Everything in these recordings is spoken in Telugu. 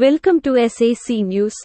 Welcome to SAC news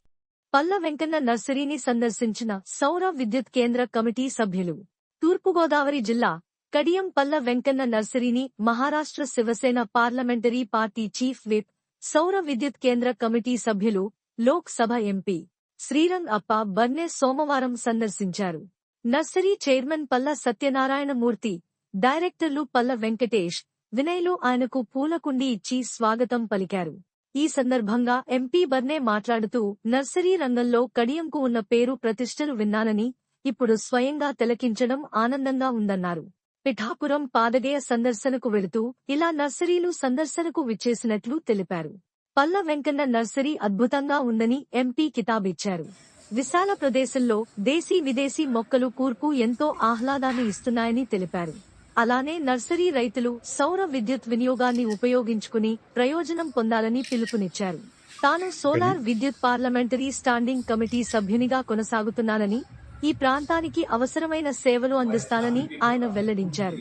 Palla Venkanna నర్సరీని సందర్శించిన సౌర విద్యుత్ కేంద్ర కమిటీ సభ్యులు తూర్పుగోదావరి జిల్లా Kadiyam Palla Venkanna నర్సరీని Maharashtra Shiv Sena parliamentary party chief whip సౌర విద్యుత్ కేంద్ర కమిటీ సభ్యులు లోక్ సభ ఎంపీ శ్రీరంగ్ అప్ప బర్నే సోమవారం సందర్శించారు. నర్సరీ చైర్మన్ పల్ల సత్యనారాయణమూర్తి డైరెక్టర్లు పల్ల వెంకటేష్ వినయ్లు ఆయనకు పూలకుండి ఇచ్చి స్వాగతం పలికారు. ఈ సందర్భంగా ఎంపీ బర్నే మాట్లాడుతూ నర్సరీ రంగంలో కడియంకు ఉన్న పేరు ప్రతిష్టలు విన్నానని ఇప్పుడు స్వయంగా తిలకించడం ఆనందంగా ఉందన్నారు. పిఠాపురం పాదగేయ సందర్శనకు వెళుతూ ఇలా నర్సరీలు సందర్శనకు విచ్చేసినట్లు తెలిపారు. పల్ల వెంకన్న నర్సరీ అద్భుతంగా ఉందని ఎంపీ కితాబిచ్చారు. విశాల ప్రదేశంలో దేశీ విదేశీ మొక్కలు కూర్పు ఎంతో ఆహ్లాదాన్ని ఇస్తున్నాయని తెలిపారు. అలానే నర్సరీ రైతులు సౌర విద్యుత్ వినియోగాన్ని ఉపయోగించుకుని ప్రయోజనం పొందాలని పిలుపునిచ్చారు. తాను సోలార్ విద్యుత్ పార్లమెంటరీ స్టాండింగ్ కమిటీ సభ్యునిగా కొనసాగుతున్నానని ఈ ప్రాంతానికి అవసరమైన సేవలు అందిస్తానని ఆయన వెల్లడించారు.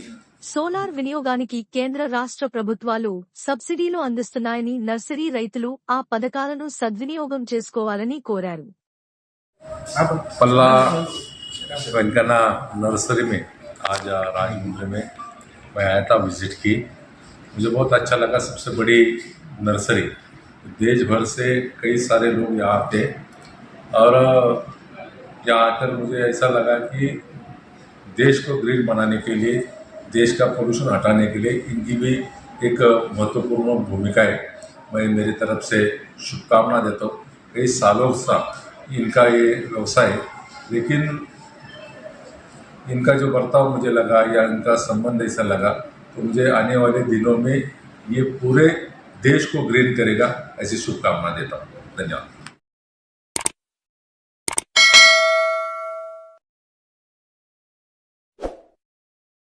సోలార్ వినియోగానికి కేంద్ర రాష్ట్ర ప్రభుత్వాలు సబ్సిడీలు అందిస్తున్నాయని నర్సరీ రైతులు ఆ పథకాలను సద్వినియోగం చేసుకోవాలని కోరారు. పల్లా వెంకన్న నర్సరీ आज राजमुंद्र में मैं आया था विज़िट की। मुझे बहुत अच्छा लगा, सबसे बड़ी नर्सरी। देश भर से कई सारे लोग यहाँ आते और यहाँ आकर मुझे ऐसा लगा कि देश को ग्रीन बनाने के लिए, देश का पोल्यूशन हटाने के लिए इनकी भी एक महत्वपूर्ण भूमिका है। मैं मेरी तरफ़ से शुभकामना देता हूँ। कई सालों से इनका ये व्यवसाय है। लेकिन इनका जो बर्ताव मुझे लगा या इनका संबंध ऐसा लगा तो मुझे आने वाले दिनों में ये पूरे देश को ग्रीन करेगा, ऐसी शुभकामना देता हूँ। धन्यवाद।